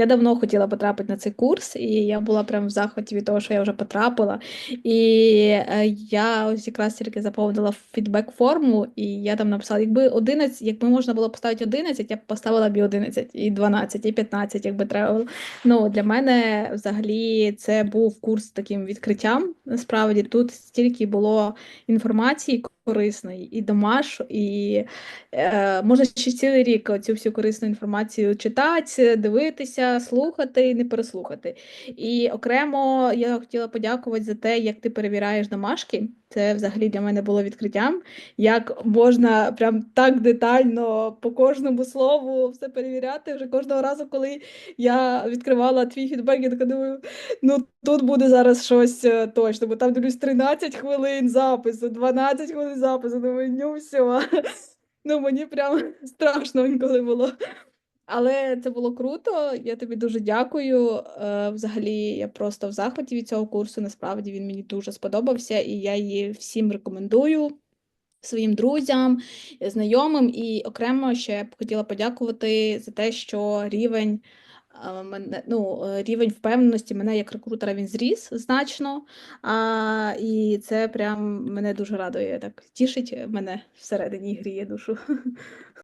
Я давно хотіла потрапити на цей курс, і я була прям в захваті від того, що я вже потрапила. І е, я ось якраз тільки заповнила фідбек-форму, і я там написала, якби 11, якби можна було поставити 11, я б поставила б і 11, і 12, і 15, якби треба було. Ну, для мене взагалі це був курс таким відкриттям. Насправді тут стільки було інформації корисної, і домаш, і е, можна ще цілий рік цю всю корисну інформацію читати, дивитися, слухати і не переслухати. І окремо я хотіла подякувати за те, як ти перевіряєш домашки. Це взагалі для мене було відкриттям, як можна прям так детально по кожному слову все перевіряти. Вже кожного разу, коли я відкривала твій фідбек, я така думаю, ну тут буде зараз щось е, точно, бо там дивлюсь 13 хвилин запису, 12 хвилин запису. Думаю, ну все. Ну мені прям страшно інколи було. Але це було круто. Я тобі дуже дякую. Е, Взагалі, я просто в захваті від цього курсу. Насправді він мені дуже сподобався, і я її всім рекомендую. Своїм друзям, знайомим, і окремо ще б хотіла подякувати за те, що рівень е, мене, ну, е, рівень впевненості мене як рекрутера він зріс значно. А, і це прям мене дуже радує. Так тішить мене всередині гріє душу.